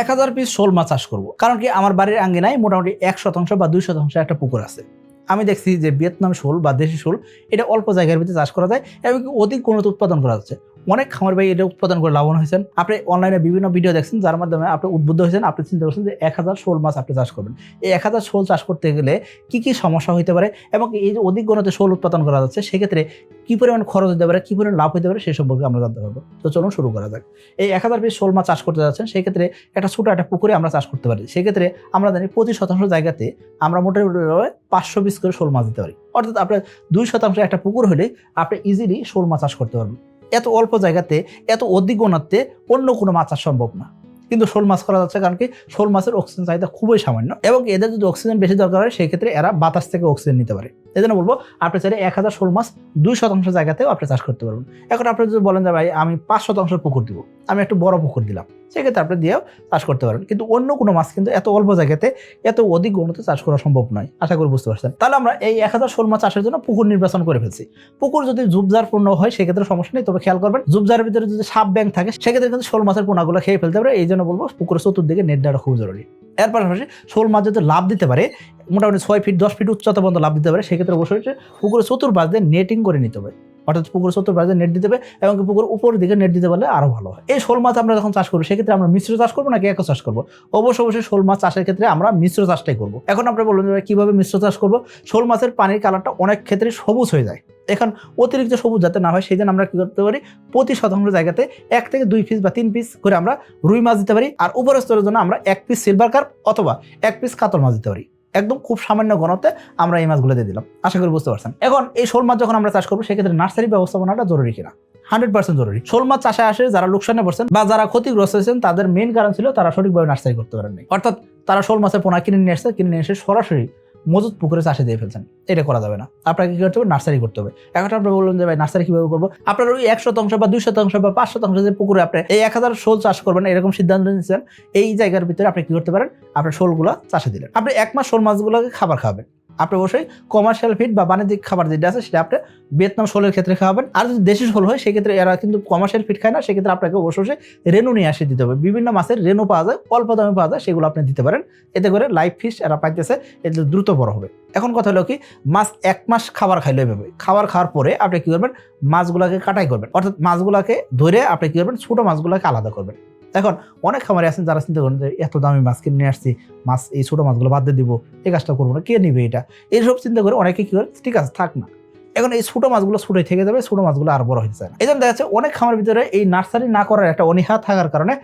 এক হাজার পিস শোল মাছ চাষ করব। কারণ কি আমার বাড়ির আঙ্গিনায় মোটামুটি এক শতাংশ বা দুই শতাংশ একটা পুকুর আছে। আমি দেখছি যে ভিয়েতনাম শোল বা দেশি শোল, এটা অল্প জায়গার ভিতরে চাষ করা যায় এবং অধিক উন্নত উৎপাদন করা যাচ্ছে। অনেক খামার ভাই এটা উৎপাদন করে লাভবান হয়েছেন। আপনি অনলাইনে বিভিন্ন ভিডিও দেখছেন, যার মাধ্যমে আপনি উদ্বুদ্ধ হয়েছেন। আপনি চিন্তা করছেন যে এক হাজার শোল মাছ আপনি চাষ করবেন। এই এক হাজার শোল চাষ করতে গেলে কি কি সমস্যা হতে পারে এবং এই যে অধিক গণতে শোল উৎপাদন করা যাচ্ছে, সেক্ষেত্রে কী পরিমাণ খরচ হতে পারে, কী পরিমাণ লাভ হতে পারে, সেই সম্পর্কে আমরা জানতে পারব। তো চলুন শুরু করা যাক। এই এক হাজার পিস শোল মাছ চাষ করতে যাচ্ছেন, সেক্ষেত্রে একটা ছোটো একটা পুকুরে আমরা চাষ করতে পারি। সেক্ষেত্রে আমরা জানি প্রতি শতাংশ জায়গাতে আমরা মোটামুটি পাঁচশো পিস করে শোল মাছ দিতে পারি। অর্থাৎ আপনার দুই শতাংশ একটা পুকুর হলে আপনি ইজিলি শোল মাছ চাষ করতে পারবেন। এত অল্প জায়গাতে, এত অধিক গণাতে অন্য কোনো মাছ আর সম্ভব না। কিন্তু শোল মাছ করা যাচ্ছে কারণ কি, শোল মাছের অক্সিজেন চাহিদা খুবই সামান্য এবং এদের যদি অক্সিজেন বেশি দরকার হয়, সেক্ষেত্রে এরা বাতাস থেকে অক্সিজেন নিতে পারে। এই জন্য বলব আপনি চাইলে এক হাজার শোল মাছ দুই শতাংশ জায়গাতেও আপনি চাষ করতে পারবেন। এখন আপনি যদি বলেন যে ভাই, আমি পাঁচ শতাংশ পুকুর দিব, আমি একটু বড় পুকুর দিলাম, সেক্ষেত্রে আপনি দিয়েও চাষ করতে পারবেন। কিন্তু অন্য কোনো মাছ কিন্তু এত অল্প জায়গাতে এত অধিক গণতে চাষ করা সম্ভব নয়। আশা করি বুঝতে পারছেন। তাহলে আমরা এই এক হাজার শোল মাছ চাষের জন্য পুকুর নির্বাচন করে ফেলছি। পুকুর যদি ঝুপঝার পূর্ণ হয়, সেক্ষেত্রে সমস্যা নেই, তবে খেয়াল করবেন ঝুপঝারের ভিতরে যদি সাপ ব্যাং থাকে, সেক্ষেত্রে কিন্তু শোল মাছের পোনাগুলো খেয়ে ফেলতে পারে। এই জন্য বলব পুকুরের চতুর্দিকে নেট দেওয়া খুব জরুরি। এর পাশাপাশি শোল মাছ যদি লাভ দিতে পারে মোটামুটি ছয় ফিট দশ ফিট উচ্চতা পর্যন্ত লাভ দিতে পারে। সেক্ষেত্রে অবশ্যই পুকুরের চতুর্পাশ দিয়ে নেটিং করে নিতে হবে। অর্থাৎ পুকুরের চতুর্পাশ দিয়ে নেট দিতে হবে এবং পুকুর উপর দিকে নেট দিতে পারলে আরও ভালো হয়। এই শোল মাছ আমরা যখন চাষ করব সেক্ষেত্রে আমরা মিশ্র চাষ করব নাকি একক চাষ করব? অবশ্যই অবশ্যই শোল মাছ চাষের ক্ষেত্রে আমরা মিশ্র চাষটাই করব। এখন বলুন যে কীভাবে মিশ্র চাষ করব? শোল মাছের পানির কালারটা অনেক ক্ষেত্রে সবুজ হয়ে যায়। এখন অতিরিক্ত সবুজ যাতে না হয় সেই জন্য আমরা কী করতে পারি? প্রতি শতাংশ জায়গাতে এক থেকে দুই পিস বা তিন পিস করে আমরা রুই মাছ দিতে পারি। আর উপরের স্তরের জন্য আমরা এক পিস সিলভার কার্প অথবা এক পিস কাতল মাছ দিতে পারি। একদম খুব সামান্য ঘনতে আমরা এই মাছগুলো দিয়ে দিলাম। আশা করি বুঝতে পারছেন। এখন এই শোল মাছ যখন আমরা চাষ করব, সেক্ষেত্রে নার্সারি ব্যবস্থাপনাটা জরুরি কিনা? হান্ড্রেড পার্সেন্ট জরুরি। শোল মাছ চাষে আসে যারা লোকসানে পড়ছেন বা যারা ক্ষতিগ্রস্ত হয়েছেন, তাদের মেন কারণ ছিল তারা সঠিকভাবে নার্সারি করতে পারেননি। অর্থাৎ তারা শোল মাছের পোনা কিনে নিয়ে আসছে, কিনে নিয়ে এসে সরাসরি মজুদ পুকুরে চাষে দিয়ে ফেলছেন। এটা করা যাবে না। আপনাকে কি করতে হবে? নার্সারি করতে হবে। এখন আপনি বললেন যে, ভাই, নার্সারি কীভাবে করব? আপনার ওই এক শতাংশ বা দুই শতাংশ বা পাঁচ শতাংশ যে পুকুরে আপনি এই এক হাজার শোল চাষ করবেন, এরকম সিদ্ধান্ত নিয়েছেন, এই জায়গার ভিতরে আপনি কি করতে পারেন? আপনার শোলগুলো চাষে দিলেন। আপনি এক মাস শোল মাছগুলোকে খাবার খাবেন আপনি অবশ্যই কমার্শিয়াল ফিড বা বাণিজ্যিক খাবার যেটা আছে সেটা আপনি ভিয়েতনাম শোলের ক্ষেত্রে খাওয়াবেন। আর যদি দেশি শোল হয়, সেক্ষেত্রে এরা কিন্তু কমার্শিয়াল ফিড খায় না, সেক্ষেত্রে আপনাকে অবশ্যই রেনু নিয়ে আসে দিতে হবে। বিভিন্ন মাছের রেনু পাওয়া যায়, অল্প দামে পাওয়া যায়, সেগুলো আপনি দিতে পারেন। এতে করে লাইফ ফিশ এরা পাইতেছে, এতে দ্রুত বড় হবে। এখন কথা হলো কি, মাছ এক মাস খাবার খাইলে এভাবে। খাবার খাওয়ার পরে আপনি কী করবেন? মাছগুলোকে কাটাই করবেন। অর্থাৎ মাছগুলোকে ধরে আপনি কী করবেন? ছোটো মাছগুলোকে আলাদা করবেন। এখন অনেক খামারে আছেন যারা চিন্তা করেন যে এত দামি মাছ কিনে নিয়ে আসছি, মাছ এই ছোটো মাছগুলো বাদ দিয়ে দিবো, এই কাজটা করব না, কে নিবে এটা? এইসব চিন্তা করে অনেকে কী করে, ঠিক আছে, থাক না। এখন এই ছোটো মাছগুলো ছোটোই থেকে যাবে, ছোটো মাছগুলো আর বড় হয়ে যায় না। এই জন্য দেখা যাচ্ছে অনেক খামার ভিতরে এই নার্সারি না করার একটা অনীহা থাকার কারণে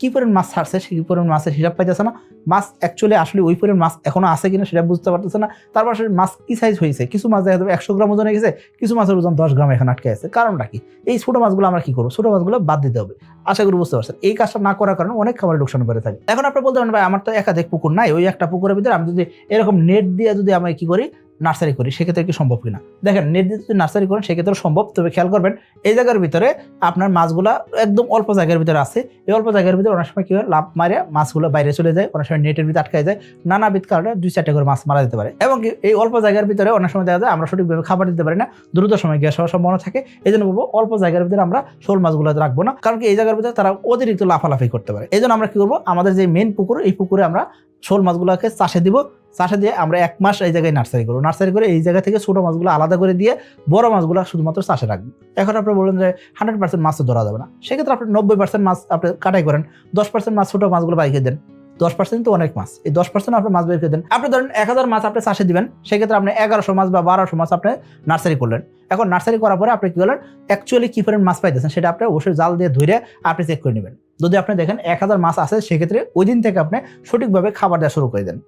কি পরিমাণ মাছ ছাড়ছে সেই পরিমাণ মাছের হিসাব পাইতেছে না। মাছ অ্যাকচুয়ালি আসলে ওই পরিমাণ মাছ এখনও আছে কিনা সেটা বুঝতে পারতেছে না। তারপর আসলে মাছ কি সাইজ হয়েছে? কিছু মাছ দেখা যাবে একশো গ্রাম ওজনে গেছে, কিছু মাছের ওজন দশ গ্রাম এখন আটকে আছে। কারণটা কি? এই ছোটো মাছগুলো আমরা কি করব? ছোটো মাছগুলো বাদ দিতে হবে। আশা করি বুঝতে পারছেন। এই কাজটা না করার কারণে অনেক খাবারের লোকসান করে থাকে। এখন আপনি বলতে পারেন, ভাই, আমার তো একাধিক পুকুর নাই, ওই একটা পুকুরের ভিতরে আমি যদি এরকম নেট দিয়ে যদি আমি কি করি নার্সারি করি, সেক্ষেত্রে কি সম্ভব কিনা? দেখেন দিয়ে যদি নার্সারি করেন, সেক্ষেত্রে সম্ভব। তবে খেয়াল করবেন, এই জায়গার ভিতরে আপনার মাছগুলা একদম অল্প জায়গার ভিতরে আছে। এই অল্প জায়গার ভিতরে অনেক সময় কি হয় লাভ মারে, মাছগুলো বাইরে চলে যায়, অনেক সময় নেটের ভিতরে আটকায় যায়। নানাবিধ কারণে দুই চারটে করে মাছ মারা যেতে পারে। এবং এই অল্প জায়গার ভিতরে অনেক সময় দেখা যায়, আমরা সঠিকভাবে খাবার দিতে পারি না, দ্রুত সময় গ্যাস হওয়ার সম্ভাবনা থাকে। এই জন্য বলব, অল্প জায়গার ভিতরে আমরা শোল মাছগুলো রাখব না, কারণ কি এই জায়গার ভিতরে তারা অতিরিক্ত লাফালাফি করতে পারে। এই জন্য আমরা কি করব, আমাদের যে মেন পুকুর, এই পুকুরে আমরা শোল মাছগুলোকে চাষে দিব। চাষে দিয়ে আমরা এক মাস এই জায়গায় নার্সারি করব। নার্সারি করে এই জায়গা থেকে ছোটো মাছগুলো আলাদা করে দিয়ে বড় মাছগুলো শুধুমাত্র চাষে রাখব। এখন আপনি বললেন যে হান্ড্রেড পার্সেন্ট মাছ তো ধরা যাবে না। সেক্ষেত্রে আপনি নব্বই পার্সেন্ট মাছ আপনি কাটাই করেন, দশ পার্সেন্ট মাছ ছোটো মাছগুলো বাইকে দেন, দশ পার্সেন্ট তো অনেক মাছ। এই দশ পার্সেন্ট আপনি মাছ বের করে দেন। আপনি ধরেন এক হাজার মাছ আপনি চাষে দিবেন, সেক্ষেত্রে আপনি এগারোশো মাছ বা বারোশো মাছ আপনি নার্সারি করলেন। এখন নার্সারি করার পরে আপনি কি করলেন? অ্যাকচুয়ালি কি পরিমাণ মাছ পাইতেছেন সেটা আপনি অবশ্যই জাল দিয়ে ধরে আপনি চেক করে নেবেন। যদি আপনি দেখেন এক হাজার মাছ আছে, সেক্ষেত্রে ওই দিন থেকে আপনি সঠিকভাবে খাবার দেওয়া শুরু করে দেন।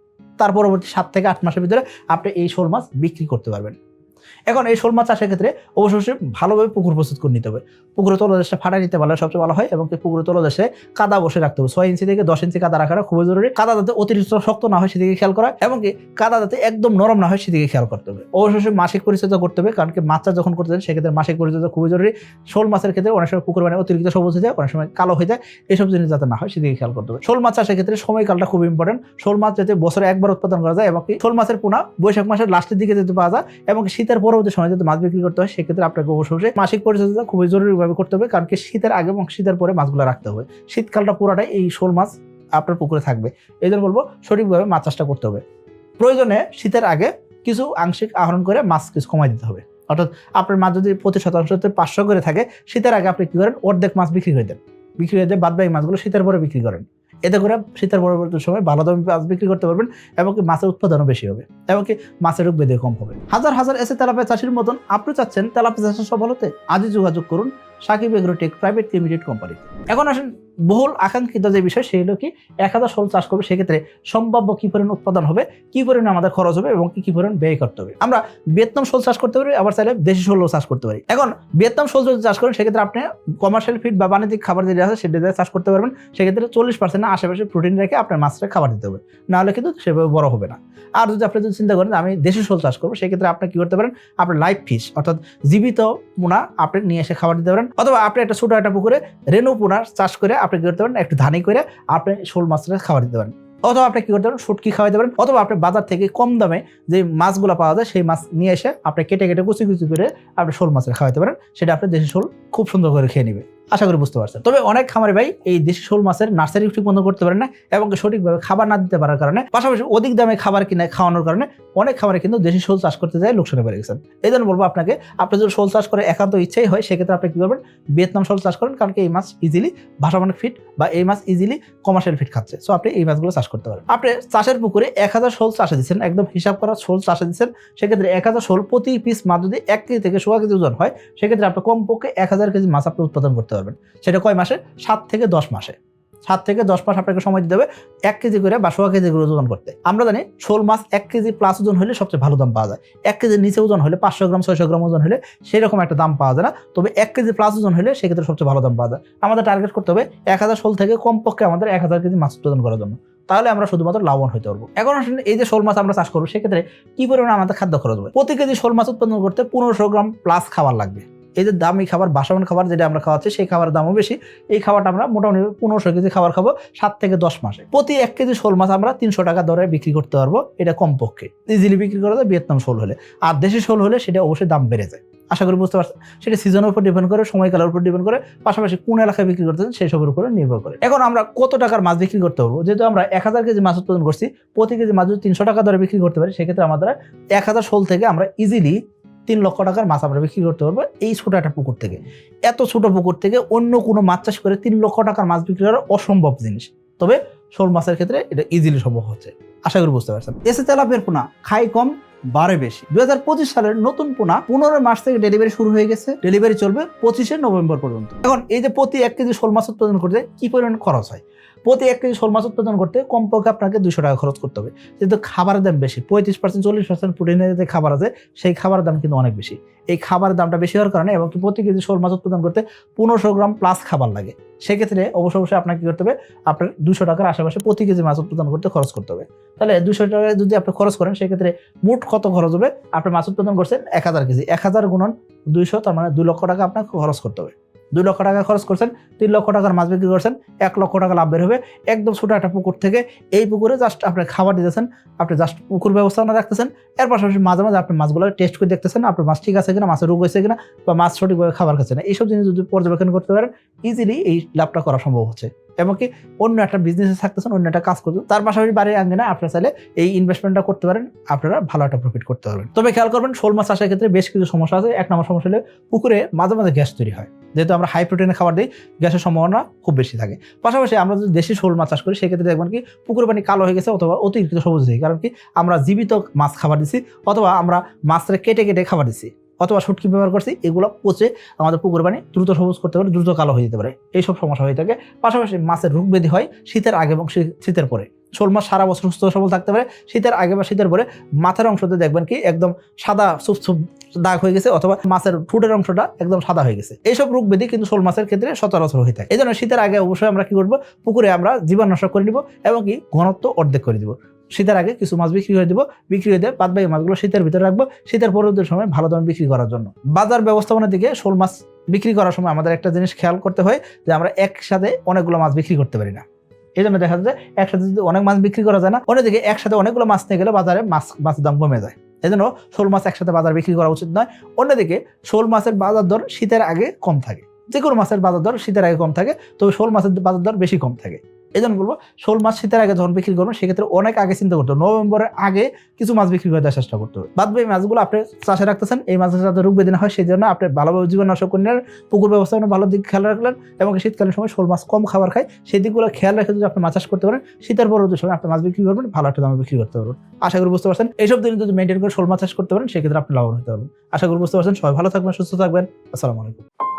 তার পরবর্তী সাত থেকে আট মাসের ভিতরে আপনি এই শোল মাছ বিক্রি করতে পারবেন। এখন এই শোল মাছ চাষের ক্ষেত্রে অবশ্যই ভালোভাবে পুকুর প্রস্তুত করে নিতে হবে। পুকুরের তলদেশটা ফাটাই নিতে পারলে সবচেয়ে ভালো হয় এবং কি পুকুরের তলদেশে কাদা বসে রাখতে হবে। ছয় ইঞ্চি থেকে দশ ইঞ্চি কাদা রাখাটা খুবই জরুরি। কাদা যাতে অতিরিক্ত শক্ত না হয় সেদিকে খেয়াল করা, এবং কি কাদা যাতে একদম নরম না হয় সেদিকে খেয়াল করতে হবে। অবশ্যই মাসিক পরিচর্যা করতে হবে, কারণ কি মাছটা যখন করতে দেন সেক্ষেত্রে মাসিক পরিচর্যা খুবই জরুরি। শোল মাছের ক্ষেত্রে অনেক সময় পুকুর মানে অতিরিক্ত সবুজ হয়ে যায়, অনেক সময় কালো হয়ে যায় এইসব জিনিস যাতে না হয় সেদিকে খেয়াল করতে হবে। শোল মাছ চাষের ক্ষেত্রে সময়কালটা খুব ইম্পর্টেন্ট শোল মাছ যাতে বছরে একবার উৎপাদন করা যায় এবং কি শোল মাছের পোনা বৈশাখ মাসের লাস্টের দিকে যেতে পাওয়া যায়, এবং কি শীতের পরবর্তী সময় যাতে মাছ বিক্রি করতে হয়, সেক্ষেত্রে আপনাকে অবশ্যই মাসিক পরিচর্যা খুবই জরুরিভাবে করতে হবে। কারণ কি শীতের আগে এবং শীতের পরে মাছগুলো রাখতে হবে। শীতকালটা পুরাটাই এই শোল মাছ আপনার পুকুরে থাকবে। এই জন্য বলব, সঠিকভাবে মাছ চাষটা করতে হবে। প্রয়োজনে শীতের আগে কিছু আংশিক আহরণ করে মাছ কিছু কমাই দিতে হবে। অর্থাৎ আপনার মাছ যদি প্রতি শতাংশতে পাঁচশো করে থাকে, শীতের আগে আপনি কি করেন, অর্ধেক মাছ বিক্রি করে দেন। বিক্রি করে দিয়ে বাদ বাকি মাছগুলো শীতের পরে বিক্রি করেন। এতে করে শীতের পরবর্তী সময় ভালো দামে মাছ বিক্রি করতে পারবেন এবং কি মাছের উৎপাদনও বেশি হবে এবং কি মাছের রোগ বেঁধে কম হবে। হাজার হাজার এসে তেলাপিয়া চাষির মতন আপনি চাচ্ছেন তেলাপিয়া চাষের সফল হতে আজই যোগাযোগ করুন Shakib agrotech private limited company এখন আসেন বহুল আকাঙ্ক্ষিত যে বিষয় সেই হলো কি এক হাজার শোল চাষ করবে, সেক্ষেত্রে সম্ভাব্য কি পরিমাণ উৎপাদন হবে, কি পরিমাণ আমাদের খরচ হবে এবং কি পরিমাণ ব্যয় করতে হবে। আমরা ভিয়েতনাম শোল চাষ করতে পারি, আবার চাইলে দেশি শোলও চাষ করতে পারি। এখন ভিয়েতনাম শোল যদি চাষ করেন, সেক্ষেত্রে আপনি কমার্শিয়াল ফিড বা বাণিজ্যিক খাবার যেটা আছে, সেটা চাষ করতে পারবেন। সেক্ষেত্রে চল্লিশ পার্সেন্ট আশেপাশে প্রোটিন রেখে আপনার মাছটা খাবার দিতে হবে। নাহলে কিন্তু সেভাবে বড় হবে না। আর যদি আপনি যদি চিন্তা করেন আমি দেশি শোল চাষ করব, সেক্ষেত্রে আপনি কি করতে পারেন, আপনার লাইভ ফিশ অর্থাৎ জীবিত পোনা আপনি নিয়ে এসে খাবার দিতে পারেন। অথবা আপনি একটা ছোটো একটা পুকুরে রেনু পোনা চাষ করে আপনি কি করতে পারেন? একটু ধানি করে আপনি শোল মাছটা খাবার দিতে পারেন। অথবা আপনি কি করতে পারেন? শুটকি খাওয়াতে পারেন। অথবা আপনি বাজার থেকে কম দামে যে মাছগুলো পাওয়া যায়, সেই মাছ নিয়ে এসে আপনি কেটে কেটে কুচি কুচি করে আপনি শোল মাছের খাওয়াতে পারেন। সেটা আপনি দেশি শোল খুব সুন্দর করে খেয়ে নেবে আশা করি বুঝতে পারছেন। তবে অনেক খামারে ভাই এই দেশি শোল মাছের নার্সারি ঠিক বন্ধ করতে পারেন না এবং সঠিকভাবে খাবার না দিতে পারার কারণে, পাশাপাশি অধিক দামে খাবার কিনে খাওয়ানোর কারণে অনেক খামারে কিন্তু দেশি শোল চাষ করতে যায় লোকসানে বেড়ে গেছেন। এই জন্য বলব আপনাকে, আপনি যদি শোল চাষ করে একান্ত ইচ্ছাই হয়, সেক্ষেত্রে আপনি কি করবেন? ভিয়েতনাম শোল চাষ করেন, কারণ কি এই মাছ ইজিলি ভাষামানিক ফিট বা এই মাছ ইজিলি কমার্শিয়াল ফিট খাচ্ছে। সো আপনি এই মাছগুলো চাষ করতে পারেন। আপনি চাষের পুকুরে এক হাজার শোল চাষে দিচ্ছেন, একদম হিসাব করা শোল চাষে দিচ্ছেন, সেক্ষেত্রে এক হাজার শোল প্রতি পিস মাছ যদি এক কেজি থেকে সোয়া কেজি ওজন হয়, সেক্ষেত্রে আপনি কমপক্ষে এক হাজার কেজি মাছ আপনি উৎপাদন করতে পারবেন সেটা কয় মাসে? সাত থেকে দশ মাসে। সাত থেকে দশ মাস আপনাকে সময় দিতে হবে এক কেজি করে বা সোয়া কেজি করে ওজন করতে। আমরা জানি শোল মাছ এক কেজি প্লাস ওজন হলে সবচেয়ে ভালো দাম পাওয়া যায়। এক কেজির নিচে ওজন হলে পাঁচশো গ্রাম, ছয়শো গ্রাম ওজন হলে সেরকম একটা দাম পাওয়া যায় না। তবে এক কেজি প্লাস ওজন হলে সেক্ষেত্রে সবচেয়ে ভালো দাম পাওয়া যায়। আমাদের টার্গেট করতে হবে এক হাজার শোল থেকে কমপক্ষে আমাদের এক হাজার কেজি মাছ উৎপাদন করার জন্য। তাহলে আমরা শুধুমাত্র লাভবান হতে পারব। এখন আসলে এই যে শোল মাছ আমরা চাষ করব, সেক্ষেত্রে কি পরিমাণে আমাদের খাদ্য খরচ হবে? প্রতি কেজি শোল মাছ উৎপাদন করতে পনেরোশো গ্রাম প্লাস খাবার লাগবে। এই যে দামি খাবার বাসমান খাবার যেটা আমরা খাওয়াচ্ছি, সেই খাবারের দামও বেশি। এই খাবারটা আমরা মোটামুটি পনেরোশো কেজি খাবার খাব সাত থেকে দশ মাসে। প্রতি এক কেজি শোল মাছ আমরা তিনশো টাকা দরে বিক্রি করতে পারব, এটা কমপক্ষে। ইজিলি বিক্রি করা যায় ভিয়েতনাম শোল হলে। আর দেশি শোল হলে সেটা অবশ্যই দাম বেড়ে যায়। আশা করি বুঝতে পারছেন। সেটা সিজনের উপর ডিপেন্ড করে, সময়কালের উপর ডিপেন্ড করে, পাশাপাশি কোন এলাকায় বিক্রি করতেছেন সেই সবের উপরে নির্ভর করে। এখন আমরা কত টাকার মাছ বিক্রি করতে পারব? যেহেতু আমরা এক হাজার কেজি মাছ উৎপাদন করছি, প্রতি কেজি মাছ যদি তিনশো টাকা দরে বিক্রি করতে পারি, সেক্ষেত্রে আমাদের এক হাজার শোল থেকে আমরা ইজিলি তিন লক্ষ টাকার মাছ আমরা বিক্রি করতে পারব এই ছোটো একটা পুকুর থেকে। এত ছোট পুকুর থেকে অন্য কোনো মাছ চাষ করে তিন লক্ষ টাকার মাছ বিক্রি করা অসম্ভব জিনিস। তবে শোল মাছের ক্ষেত্রে এটা ইজিলি সম্ভব হচ্ছে। আশা করি বুঝতে পারছেন। এসে তেলাপের পোনা, খাই কম বারে বেশি। দু হাজার পঁচিশ সালের নতুন পোনা পনেরো মাস থেকে ডেলিভারি শুরু হয়ে গেছে। ডেলিভারি চলবে পঁচিশে নভেম্বর পর্যন্ত। এখন এই যে প্রতি এক কেজি শোল মাছ উৎপাদন করতে কি পরিমাণ খরচ হয়? প্রতি এক কেজি শোল মাছ উৎপাদন করতে কমপক্ষে আপনাকে দুশো টাকা খরচ করতে হবে। যেহেতু খাবারের দাম বেশি, পঁয়ত্রিশ পার্সেন্ট চল্লিশ পার্সেন্ট প্রোটিনের যে খাবার আছে, সেই খাবারের দাম কিন্তু অনেক বেশি। এই খাবারের দামটা বেশি হওয়ার কারণে এবং প্রতি কেজি শোল মাছ উৎপাদন করতে পনেরোশো গ্রাম প্লাস খাবার লাগে। সেক্ষেত্রে অবশ্য অবশ্যই আপনাকে কি করতে হবে? আপনার দুশো টাকার আশেপাশে প্রতি কেজি মাছ উৎপাদন করতে খরচ করতে হবে। তাহলে দুশো টাকা যদি আপনি খরচ করেন, সেক্ষেত্রে মোট কত খরচ হবে? আপনি মাছ উৎপাদন করছেন এক হাজার কেজি। এক হাজার গুণন দুইশো, তার মানে দুই লক্ষ টাকা আপনাকে খরচ করতে হবে। দুই লক্ষ টাকা খরচ করছেন, তিন লক্ষ টাকার মাছ বিক্রি করছেন, এক লক্ষ টাকা লাভ বের হবে। একদম ছোটো একটা পুকুর থেকে এই পুকুরে জাস্ট আপনি খাবার দিতেছেন, আপনি জাস্ট পুকুর ব্যবস্থাপনা রাখতেছেন। এর পাশাপাশি মাঝে মাঝে আপনি মাছগুলো টেস্ট করে দেখতেছেন, আপনার মাছ ঠিক আছে কিনা, মাছের রোগ হয়েছে কিনা, বা মাছ সঠিকভাবে খাবার খাচ্ছে না। এইসব জিনিস যদি পর্যবেক্ষণ করতে পারেন ইজিলি এই লাভটা করা সম্ভব হচ্ছে। এমনকি অন্য একটা বিজনেসে থাকতেছেন অন্য একটা কাজ করতেন তার পাশাপাশি বাড়ির আঙ্গিনা আপনারা চাইলে এই ইনভেস্টমেন্টটা করতে পারেন, আপনারা ভালো একটা প্রফিট করতে পারবেন। তবে খেয়াল করবেন, শোল মাছ চাষের ক্ষেত্রে বেশ কিছু সমস্যা আছে। এক নম্বর সমস্যা হলে পুকুরে মাঝে মাঝে গ্যাস তৈরি হয়। যেহেতু আমরা হাই প্রোটিনের খাবার দিই, গ্যাসের সম্ভাবনা খুব বেশি থাকে। পাশাপাশি আমরা যদি দেশি শোল মাছ চাষ করি, সেক্ষেত্রে দেখবেন কি পুকুর পানি কালো হয়ে গেছে অথবা অতিরিক্ত সবুজ হয়ে কারণ কি, আমরা জীবিত মাছ খাবার দিছি, অথবা আমরা মাছটা কেটে কেটে খাবার দিছি। অথবা শুটকি ব্যবহার করছি, এগুলো পচে আমাদের পুকুর পানি দ্রুত সবুজ করতে পারে, দ্রুত কালো হয়ে যেতে পারে। এইসব সমস্যা হয়ে থাকে। পাশাপাশি মাছের রোগ ব্যাধি হয় শীতের আগে এবং শীতের পরে। শোল মাছ সারা বছর সুস্থ সবল থাকতে পারে। শীতের আগে বা শীতের পরে মাথার অংশতে দেখবেন কি একদম সাদা সুপ সুপ দাগ হয়ে গেছে অথবা মাছের ঠুটের অংশটা একদম সাদা হয়ে গেছে। এইসব রোগ ব্যাধি কিন্তু শোল মাছের ক্ষেত্রে সচরাচর হয়ে থাকে। এই জন্য শীতের আগে অবশ্যই আমরা কি করব? পুকুরে আমরা জীবাণুনাশক করে নিব এবং কি ঘনত্ব অর্ধেক করে দিব। শীতের আগে কিছু মাছ বিক্রি করে দিব, বিক্রি হয়ে দিয়ে বাদ বাকি মাছগুলো শীতের ভিতরে রাখব। শীতের পরবর্তী সময় ভালো দামে বিক্রি করার জন্য। বাজার ব্যবস্থাপনার দিকে শোল মাছ বিক্রি করার সময় আমাদের একটা জিনিস খেয়াল করতে হয় যে আমরা একসাথে অনেকগুলো মাছ বিক্রি করতে পারি না। এই জন্য দেখা যায় একসাথে যদি অনেক মাছ বিক্রি করা যায় না, অন্যদিকে একসাথে অনেকগুলো মাছ নিয়ে গেলে বাজারে মাছ মাছের দাম কমে যায়। এই জন্য শোল মাছ একসাথে বাজার বিক্রি করা উচিত নয়। অন্যদিকে শোল মাছের বাজার দর শীতের আগে কম থাকে। যে কোনো মাছের বাজার দর শীতের আগে কম থাকে, তবে শোল মাছের বাজার দর বেশি কম থাকে। এই জন্য বলব, শোল মাছ শীতের আগে যখন বিক্রি করবেন, সেক্ষেত্রে অনেক আগে চিন্তা করতে নভেম্বরের আগে কিছু মাছ বিক্রি করে দেওয়ার চেষ্টা করতে হবে। বাদ বাকি মাছগুলো আপনি চাষে রাখতেছেন, এই মাছের যাতে রোগ বেদিন হয় সেই জন্য আপনি ভালোভাবে জীবনাশক করলেন পুকুর ব্যবস্থাপনা ভালো দিক খেয়াল রাখলেন, এবং শীতকালীন সময় শোল মাছ কম খাবার খায়, সেই দিকগুলো খেয়াল রেখে যদি আপনি মাছ চাষ করতে পারেন, শীতের পরবর্তী সময় আপনি মাছ বিক্রি করবেন, ভালো একটা দামে বিক্রি করতে পারবেন। আশা করি বুঝতে পারছেন। এইসব দিন যদি মেনটেন করে শোল মাছ চাষ করতে পারেন, সেক্ষেত্রে আপনি লাভবান হতে পারবেন। আশা করি বুঝতে পারছেন। সবাই ভালো থাকবেন, সুস্থ থাকবেন। আসসালামু আলাইকুম।